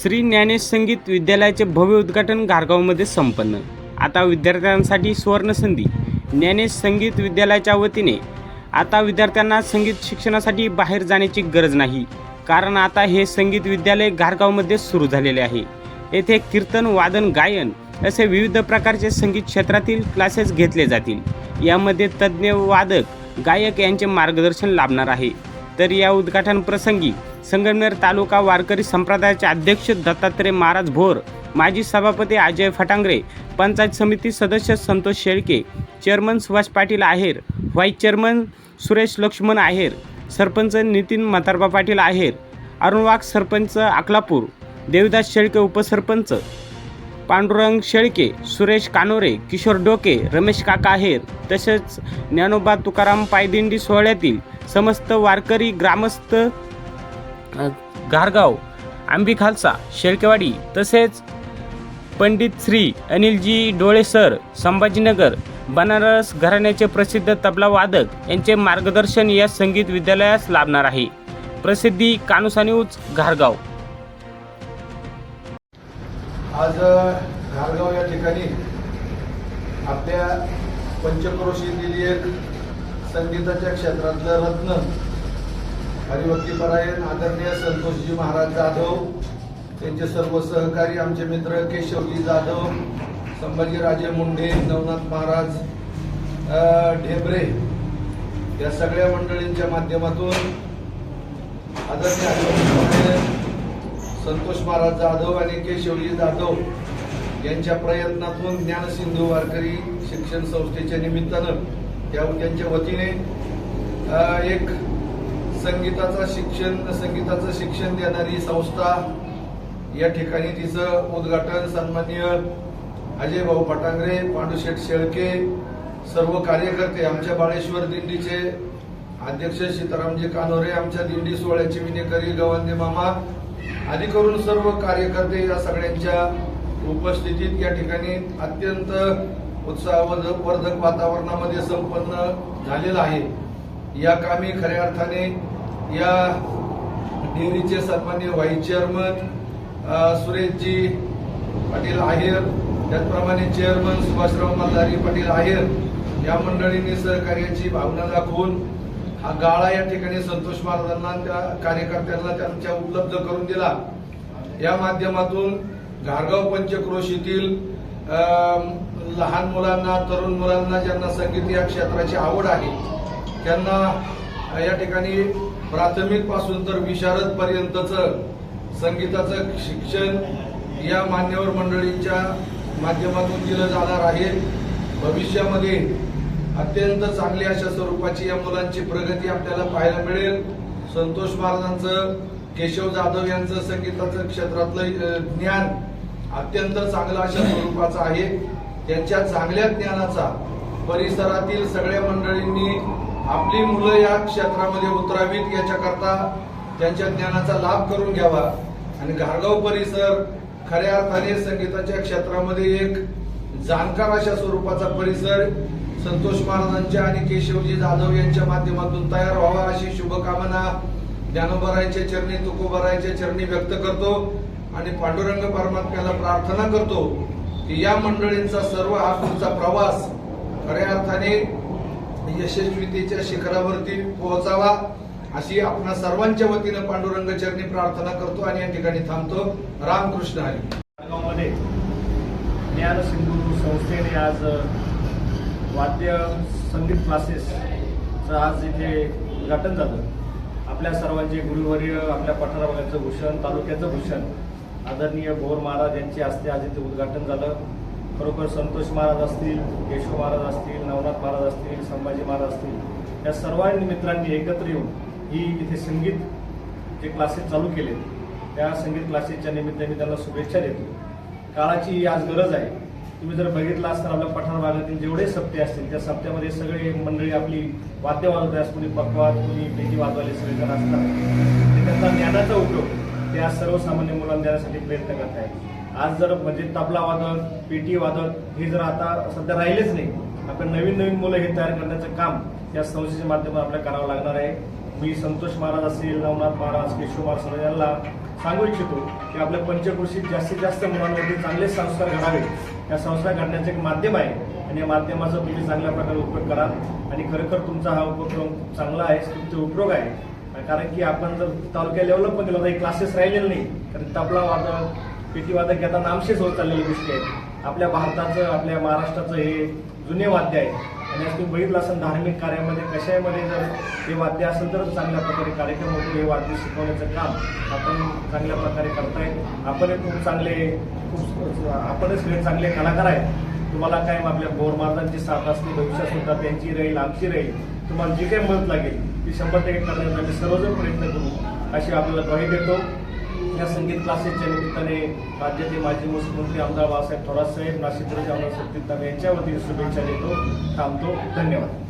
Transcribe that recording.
श्री ज्ञानेश संगीत विद्यालयाचे भव्य उद्घाटन घारगावमध्ये संपन्न. आता विद्यार्थ्यांसाठी सुवर्णसंधी ज्ञानेश संगीत विद्यालयाच्या वतीने आता विद्यार्थ्यांना संगीत शिक्षणासाठी बाहेर जाण्याची गरज नाही. कारण आता हे संगीत विद्यालय घारगावमध्ये सुरू झालेले आहे. येथे कीर्तन वादन गायन असे विविध प्रकारचे संगीत क्षेत्रातील क्लासेस घेतले जातील. यामध्ये तज्ज्ञ वादक गायक यांचे मार्गदर्शन लाभणार आहे. तर या उद्घाटन प्रसंगी संगमनेर तालुका वारकरी संप्रदायाचे अध्यक्ष दत्तात्रय महाराज भोर माजी सभापती अजय फटांगरे पंचायत समिती सदस्य Santosh Shelke chairman Subhash Patil Aher vice chairman Suresh Laxman Aher sarpanch Nitin Mhatarba Patil Aher Arun Wagh sarpanch Akalapur Devdas Shelke उपसरपंच पांडुरंग शेळके सुरेश कानोरे किशोर डोके रमेश काका आहेर तसेच ज्ञानोबा तुकाराम पायदिंडी सोहळ्यातील समस्त वारकरी ग्रामस्थ घारगाव आंबी खालसा शेळकेवाडी तसेच पंडित श्री अनिलजी डोळे सर संभाजीनगर बनारस घराण्याचे प्रसिद्ध तबला वादक यांचे मार्गदर्शन या संगीत विद्यालयास लाभणार आहे. प्रसिद्धी कानुसा न्यूज घारगाव आज घारगाव या ठिकाणी आपल्या पंचक्रोशीतील एक संगीताच्या क्षेत्रातलं रत्न हरिभक्तीपरायण आदरणीय संतोषजी महाराज जाधव त्यांचे सर्व सहकारी आमचे मित्र केशवजी जाधव संभाजीराजे मुंडे नवनाथ महाराज ढेबरे या सगळ्या मंडळींच्या माध्यमातून आदरणीय हरिभक्तीपरायण संतोष महाराज जाधव आणि केशवजी जाधव यांच्या प्रयत्नातून ज्ञानसिंधू वारकरी शिक्षण संस्थेच्या निमित्तानं त्या त्यांच्या वतीने एक संगीताचा शिक्षण संगीताचं शिक्षण देणारी संस्था या ठिकाणी तिचं उद्घाटन सन्मान्य अजय भाऊ पटांगरे पांडुशेठ शेळके सर्व कार्यकर्ते आमच्या बाळेश्वर दिंडीचे अध्यक्ष सीतारामजी कानोरे आमच्या दिंडी सोहळ्याचे विनेकरी गवांदे मामा आधी करून सर्व कार्यकर्ते या सगळ्यांच्या उपस्थितीत या ठिकाणी अत्यंत उत्साहवर्धक वर्धक वातावरणामध्ये संपन्न झालेलं आहे. या कामी खऱ्या अर्थाने या डेअरीचे सन्मान्य व्हाईस चेअरमन सुरेशजी पाटील आहेर त्याचप्रमाणे चेअरमन सुभाषराव मल्हारी पाटील आहेर या मंडळींनी सहकार्याची भावना दाखवून हा गाळा या ठिकाणी संतोष महाराजांना त्या कार्यकर्त्यांना त्यांच्या उपलब्ध करून दिला. या माध्यमातून घारगाव पंचक्रोशीतील येथील लहान मुलांना तरुण मुलांना ज्यांना संगीत या क्षेत्राची आवड आहे त्यांना या ठिकाणी प्राथमिकपासून तर विशारद पर्यंतच संगीताचं शिक्षण या मान्यवर मंडळींच्या माध्यमातून दिलं जाणार आहे. भविष्यामध्ये अत्यंत चांगली अशा स्वरूपाची या मुलांची प्रगती आपल्याला पाहायला मिळेल. संतोष महाराजांचं केशव जाधव यांचं संगीताचं क्षेत्रातलं ज्ञान अत्यंत चांगलं अशा स्वरूपाचं आहे. त्यांच्या चांगल्या ज्ञानाचा परिसरातील सगळ्या मंडळींनी आपली मुलं या क्षेत्रामध्ये उतरावीत. याच्याकरता त्यांच्या ज्ञानाचा लाभ करून घ्यावा. आणि घारगाव परिसर खऱ्या अर्थाने संगीताच्या क्षेत्रामध्ये एक जाणकार अशा स्वरूपाचा परिसर संतोष महाराजांच्या आणि केशवजी जाधव यांच्या माध्यमातून तयार व्हावा अशी शुभकामना ज्ञानोबरायच्या चरणी तुकोबरायच्या चरणी व्यक्त करतो आणि पांडुरंग परमात्म्याला प्रार्थना करतो की या मंडळींचा सर्व हा पुढचा प्रवास खऱ्या अर्थाने यशस्वीतेच्या शिखरावरती पोहोचावा अशी आपणा सर्वांच्या वतीनं पांडुरंग चरणी प्रार्थना करतो आणि या ठिकाणी थांबतो. रामकृष्ण हरी. ज्ञान सिंधू संस्थेने आज वाद्य संगीत क्लासेसचं आज इथे उद्घाटन झालं. आपल्या सर्वांचे गुरुवर्य आपल्या पठारावाल्याचं भूषण तालुक्याचं भूषण आदरणीय भोर महाराज यांचे हस्ते आज इथे उद्घाटन झालं. खरोखर संतोष महाराज असतील केशव महाराज असतील नवनाथ महाराज असतील संभाजी महाराज असतील या सर्वांनी मित्रांनी एकत्र येऊन ही इथे संगीत जे क्लासेस चालू केले त्या संगीत क्लासेसच्या निमित्ताने त्यांना शुभेच्छा देतो. काळाची ही आज गरज आहे. तुम्ही जर बघितला असताना आपल्या पठार भागातील जेवढे सप्ते असतील त्या सप्त्यामध्ये सगळे मंडळी आपली वाद्य वाजवत असतात. कुणी पकवाद कुणी पेटी वाजवायला सगळे जण असतात. त्यांचा ज्ञानाचा उपयोग त्या सर्वसामान्य मुलांना देण्यासाठी प्रयत्न करत आहेत. आज जर म्हणजे तबला वादक पेटी वादक हे जर आता सध्या राहिलेच नाही. आपण नवीन नवीन मुलं हे तयार करण्याचं काम या संस्थेच्या माध्यमातून आपल्याला करावं लागणार आहे. मी संतोष महाराज असेल नवनाथ महाराज केशव सर यांना सांगू इच्छितो की आपल्या पंचकृषीत जास्तीत जास्त मुलांवरती चांगले संस्कार घडावे. या संस्था घडण्याचं एक माध्यम आहे. आणि या माध्यमाचा तुम्ही चांगल्या प्रकारे उपयोग करा आणि खरोखर तुमचा हा उपक्रम चांगला आहे तुमचा उपयोग आहे. कारण की आपण जर तालुक्या लेवलला पण गेलो तर क्लासेस राहिलेले नाही कारण तबला वादक पेटी वादक आता नामशेष होत चाललेल्या गोष्टी आहेत आपल्या भारताचं आपल्या महाराष्ट्राचं हे जुने वाद्य आहे. आणि आज बघितलं असेल धार्मिक कार्यामध्ये कशामध्ये जर हे वाद्य असेल तरच चांगल्या प्रकारे कार्यक्रम होतो हे वाद्य शिकवण्याचं काम आपण चांगल्या प्रकारे करताय आपण हे खूप चांगले खूप आपणच सगळे चांगले कलाकार आहेत. तुम्हाला काय आपल्या गोर महाराजांची साथ असते भविष्यात सुद्धा त्यांची राहील आमची राहील. तुम्हाला जी काही मदत लागेल ती शंभर टक्के करण्याचा आम्ही सर्वजण प्रयत्न करू अशी आपल्याला ग्वाही देतो. या संगीत क्लासेसच्या निमित्ताने राज्याचे माजी मुख्यमंत्री आमदार बाळासाहेब थोरात साहेब नाशिक जिल्ह्याचे आमदार सत्तीत यांच्या वतीने शुभेच्छा देतो थांबतो. धन्यवाद.